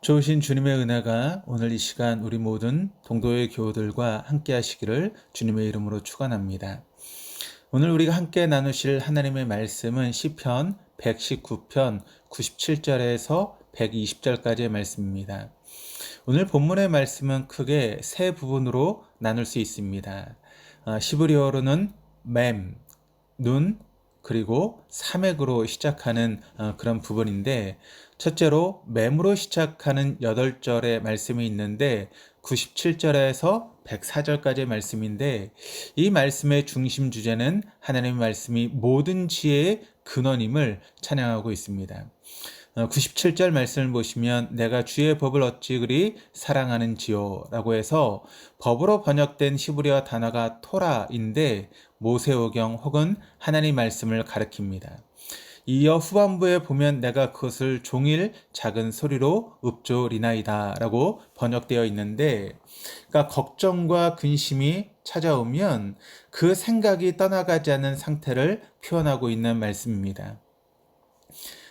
좋으신 주님의 은혜가 오늘 이 시간 우리 모든 동도의 교우들과 함께 하시기를 주님의 이름으로 축원합니다. 오늘 우리가 함께 나누실 하나님의 말씀은 시편 119편 97절에서 120절까지의 말씀입니다. 오늘 본문의 말씀은 크게 세 부분으로 나눌 수 있습니다. 아, 시브리어로는 맴, 눈, 그리고 삼액으로 시작하는 어, 그런 부분인데 첫째로 맴으로 시작하는 8절의 말씀이 있는데 97절에서 104절까지의 말씀인데 이 말씀의 중심 주제는 하나님의 말씀이 모든 지혜의 근원임을 찬양하고 있습니다. 97절 어, 말씀을 보시면 내가 주의 법을 어찌 그리 사랑하는지요 라고 해서 법으로 번역된 시브리어 단어가 토라인데 모세오경 혹은 하나님 말씀을 가리킵니다. 이어 후반부에 보면 내가 그것을 종일 작은 소리로 읍조리나이다 라고 번역되어 있는데 그러니까 걱정과 근심이 찾아오면 그 생각이 떠나가지 않는 상태를 표현하고 있는 말씀입니다.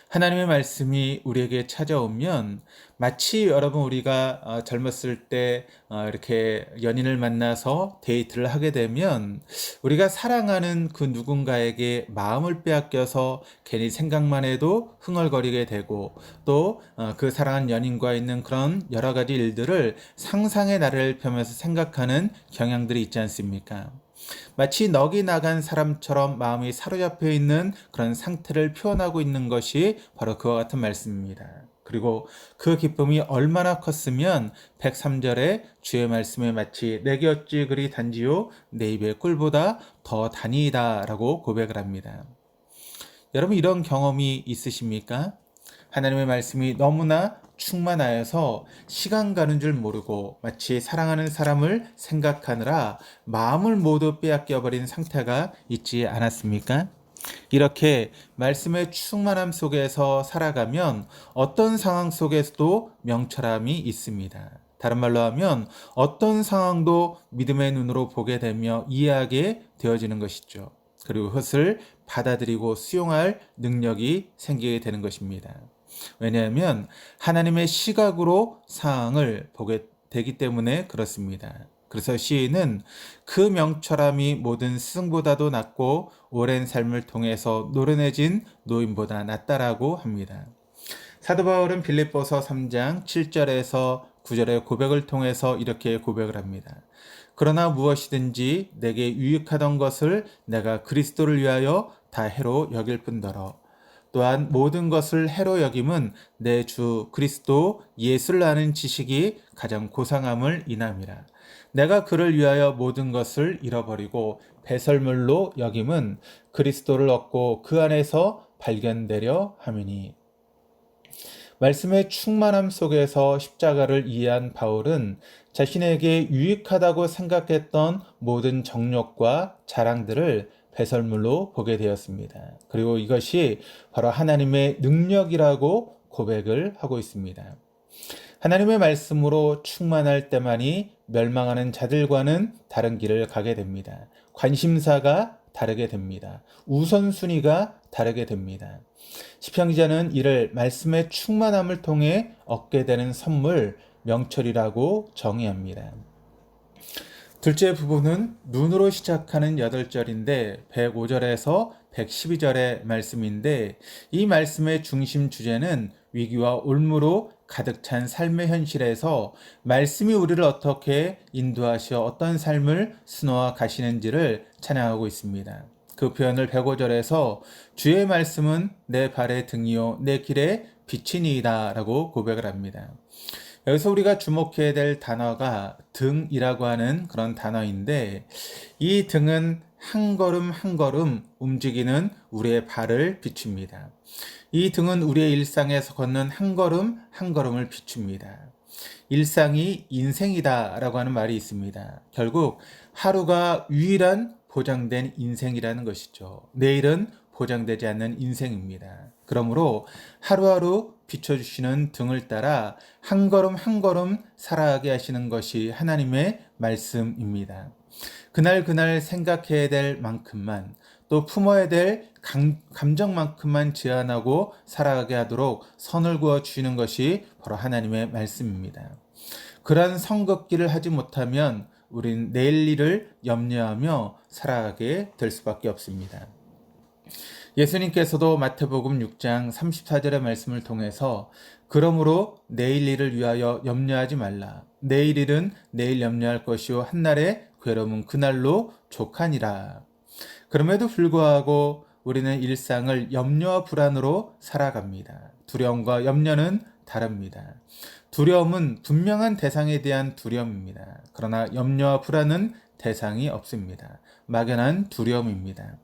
하나님의 말씀이 우리에게 찾아오면 마치 여러분 우리가 어, 젊었을 때 어, 이렇게 연인을 만나서 데이트를 하게 되면 우리가 사랑하는 그 누군가에게 마음을 빼앗겨서 괜히 생각만 해도 흥얼거리게 되고 또그 어, 사랑하는 연인과 있는 그런 여러 가지 일들을 상상의 나를 펴면서 생각하는 경향들이 있지 않습니까? 마치 넋이 나간 사람처럼 마음이 사로잡혀 있는 그런 상태를 표현하고 있는 것이 바로 그와 같은 말씀입니다. 그리고 그 기쁨이 얼마나 컸으면 103절에 주의 말씀에 마치 내게 어찌 그리 단지요 내 입의 꿀보다 더 단이다 라고 고백을 합니다. 여러분 이런 경험이 있으십니까? 하나님의 말씀이 너무나 충만하여서 시간 가는 줄 모르고 마치 사랑하는 사람을 생각하느라 마음을 모두 빼앗겨 버린 상태가 있지 않았습니까? 이렇게 말씀의 충만함 속에서 살아가면 어떤 상황 속에서도 명철함이 있습니다. 다른 말로 하면 어떤 상황도 믿음의 눈으로 보게 되며 이해하게 되어지는 것이죠. 그리고 그것을 받아들이고 수용할 능력이 생기게 되는 것입니다. 왜냐하면 하나님의 시각으로 상황을 보게 되기 때문에 그렇습니다. 그래서 시인은 그 명철함이 모든 스승보다도 낫고 오랜 삶을 통해서 노련해진 노인보다 낫다라고 합니다. 사도 바울은 빌립보서 3장 7절에서 9절의 고백을 통해서 이렇게 고백을 합니다. 그러나 무엇이든지 내게 유익하던 것을 내가 그리스도를 위하여 다 해로 여길 뿐더러 또한 모든 것을 해로 여김은 내 주 그리스도 예수를 아는 지식이 가장 고상함을 인함이라. 내가 그를 위하여 모든 것을 잃어버리고 배설물로 여김은 그리스도를 얻고 그 안에서 발견되려 함이니. 말씀의 충만함 속에서 십자가를 이해한 바울은 자신에게 유익하다고 생각했던 모든 정욕과 자랑들을 배설물로 보게 되었습니다. 그리고 이것이 바로 하나님의 능력이라고 고백을 하고 있습니다. 하나님의 말씀으로 충만할 때만이 멸망하는 자들과는 다른 길을 가게 됩니다. 관심사가 다르게 됩니다. 우선순위가 다르게 됩니다. 시편 기자는 이를 말씀의 충만함을 통해 얻게 되는 선물 명철이라고 정의합니다. 둘째 부분은 눈으로 시작하는 8절인데 105절에서 112절의 말씀인데 이 말씀의 중심 주제는 위기와 올무로 가득 찬 삶의 현실에서 말씀이 우리를 어떻게 인도하시어 어떤 삶을 수놓아 가시는지를 찬양하고 있습니다. 그 표현을 105절에서 주의 말씀은 내 발의 등이요 내 길의 빛이니이다 라고 고백을 합니다. 여기서 우리가 주목해야 될 단어가 등이라고 하는 그런 단어인데 이 등은 한 걸음 한 걸음 움직이는 우리의 발을 비춥니다. 이 등은 우리의 일상에서 걷는 한 걸음 한 걸음을 비춥니다. 일상이 인생이다라고 하는 말이 있습니다. 결국 하루가 유일한 보장된 인생이라는 것이죠. 내일은 보장되지 않는 인생입니다. 그러므로 하루하루 비춰주시는 등을 따라 한 걸음 한 걸음 살아가게 하시는 것이 하나님의 말씀입니다. 그날 그날 생각해야 될 만큼만 또 품어야 될 감, 감정만큼만 제한하고 살아가게 하도록 선을 그어 주시는 것이 바로 하나님의 말씀입니다. 그러한 성급기를 하지 못하면 우린 내일 일을 염려하며 살아가게 될 수밖에 없습니다. 예수님께서도 마태복음 6장 34절의 말씀을 통해서 그러므로 내일 일을 위하여 염려하지 말라. 내일 일은 내일 염려할 것이요 한날의 괴로움은 그날로 족하니라. 그럼에도 불구하고 우리는 일상을 염려와 불안으로 살아갑니다. 두려움과 염려는 다릅니다. 두려움은 분명한 대상에 대한 두려움입니다. 그러나 염려와 불안은 대상이 없습니다. 막연한 두려움입니다.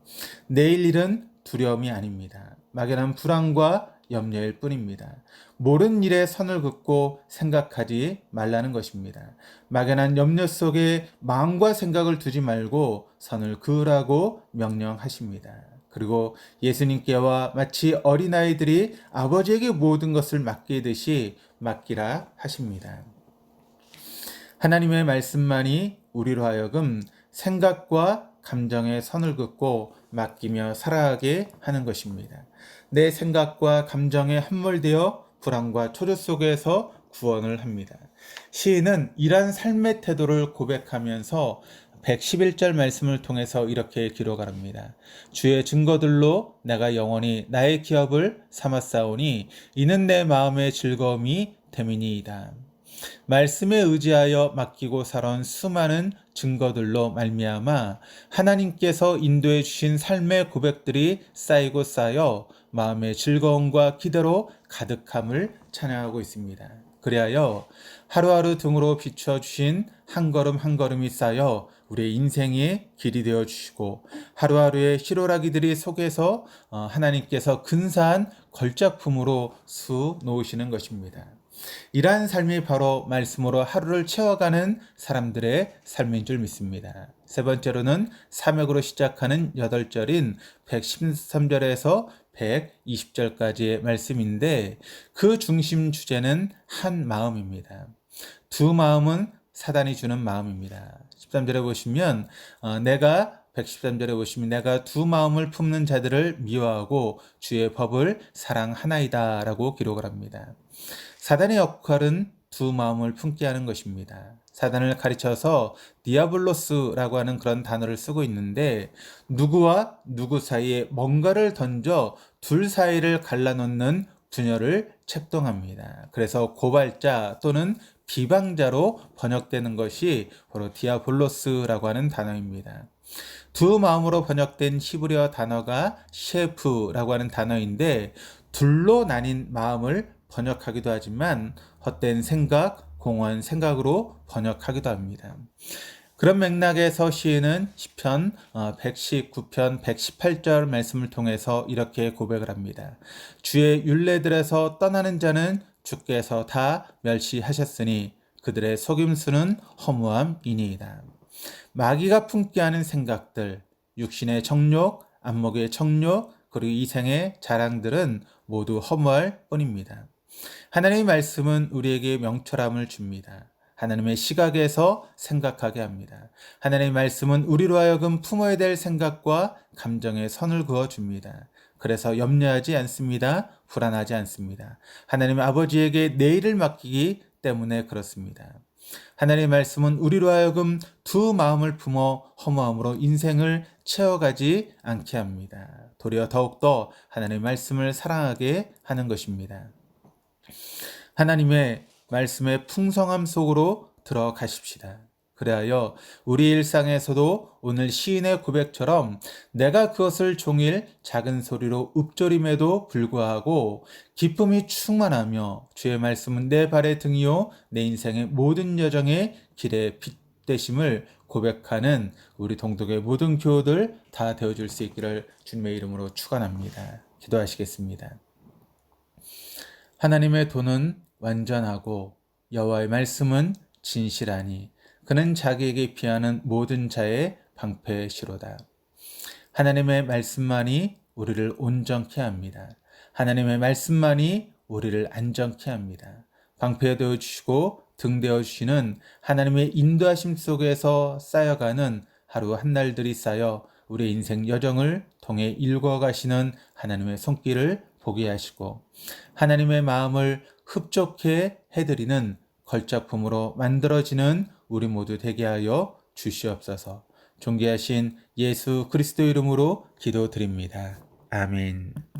내일 일은 두려움이 아닙니다. 막연한 불안과 염려일 뿐입니다. 모른 일에 선을 긋고 생각하지 말라는 것입니다. 막연한 염려 속에 마음과 생각을 두지 말고 선을 그으라고 명령하십니다. 그리고 예수님께와 마치 어린아이들이 아버지에게 모든 것을 맡기듯이 맡기라 하십니다. 하나님의 말씀만이 우리로 하여금 생각과 감정의 선을 긋고 맡기며 살아가게 하는 것입니다. 내 생각과 감정에 함몰되어 불안과 초조 속에서 구원을 합니다. 시인은 이러한 삶의 태도를 고백하면서 111절 말씀을 통해서 이렇게 기록합니다. 주의 증거들로 내가 영원히 나의 기업을 삼았사오니 이는 내 마음의 즐거움이 대민이이다. 말씀에 의지하여 맡기고 살아온 수많은 증거들로 말미암아 하나님께서 인도해 주신 삶의 고백들이 쌓이고 쌓여 마음의 즐거움과 기대로 가득함을 찬양하고 있습니다. 그리하여 하루하루 등으로 비춰 주신 한 걸음 한 걸음이 쌓여 우리의 인생의 길이 되어 주시고 하루하루의 희로라기들이 속에서 어, 하나님께서 근사한 걸작품으로 수 놓으시는 것입니다. 이러한 삶이 바로 말씀으로 하루를 채워가는 사람들의 삶인 줄 믿습니다. 세 번째로는 사역으로 시작하는 8절인 113절에서 120절까지의 말씀인데 그 중심 주제는 한 마음입니다. 두 마음은 사단이 주는 마음입니다. 13절에 보시면 어, 내가 113절에 보시면 내가 두 마음을 품는 자들을 미워하고 주의 법을 사랑하나이다 라고 기록을 합니다. 사단의 역할은 두 마음을 품게 하는 것입니다. 사단을 가르쳐서 디아블로스라고 하는 그런 단어를 쓰고 있는데 누구와 누구 사이에 뭔가를 던져 둘 사이를 갈라놓는 분열을 책동합니다. 그래서 고발자 또는 비방자로 번역되는 것이 바로 디아블로스라고 하는 단어입니다. 두 마음으로 번역된 히브리어 단어가 셰프라고 하는 단어인데 둘로 나뉜 마음을 번역하기도 하지만 헛된 생각, 공허한 생각으로 번역하기도 합니다. 그런 맥락에서 시인은 시편 119편 어, 118절 말씀을 통해서 이렇게 고백을 합니다. 주의 윤례들에서 떠나는 자는 주께서 다 멸시하셨으니 그들의 속임수는 허무함이니이다. 마귀가 품게 하는 생각들, 육신의 정욕, 안목의 정욕, 그리고 이생의 자랑들은 모두 허무할 뿐입니다. 하나님의 말씀은 우리에게 명철함을 줍니다. 하나님의 시각에서 생각하게 합니다. 하나님의 말씀은 우리로 하여금 품어야 될 생각과 감정에 선을 그어 줍니다. 그래서 염려하지 않습니다. 불안하지 않습니다. 하나님의 아버지에게 내일을 맡기기 때문에 그렇습니다. 하나님의 말씀은 우리로 하여금 두 마음을 품어 허무함으로 인생을 채워가지 않게 합니다. 도리어 더욱더 하나님의 말씀을 사랑하게 하는 것입니다. 하나님의 말씀의 풍성함 속으로 들어가십시다. 그래하여 우리 일상에서도 오늘 시인의 고백처럼 내가 그것을 종일 작은 소리로 읊조림에도 불구하고 기쁨이 충만하며 주의 말씀은 내 발의 등이요 내 인생의 모든 여정의 길의 빛 되심을 고백하는 우리 동독의 모든 교우들 다 되어줄 수 있기를 주님의 이름으로 축원합니다. 기도하시겠습니다. 하나님의 돈은 완전하고 여호와의 말씀은 진실하니 그는 자기에게 피하는 모든 자의 방패시로다. 하나님의 말씀만이 우리를 온전케 합니다. 하나님의 말씀만이 우리를 안정케 합니다. 방패 되어 주시고 등 되어 주시는 하나님의 인도하심 속에서 쌓여가는 하루 한 날들이 쌓여 우리 인생 여정을 통해 일궈 가시는 하나님의 손길을 보게 하시고 하나님의 마음을 흡족해 해드리는 걸작품으로 만들어지는 우리 모두 되게 하여 주시옵소서 존귀하신 예수 그리스도 이름으로 기도드립니다. 아멘.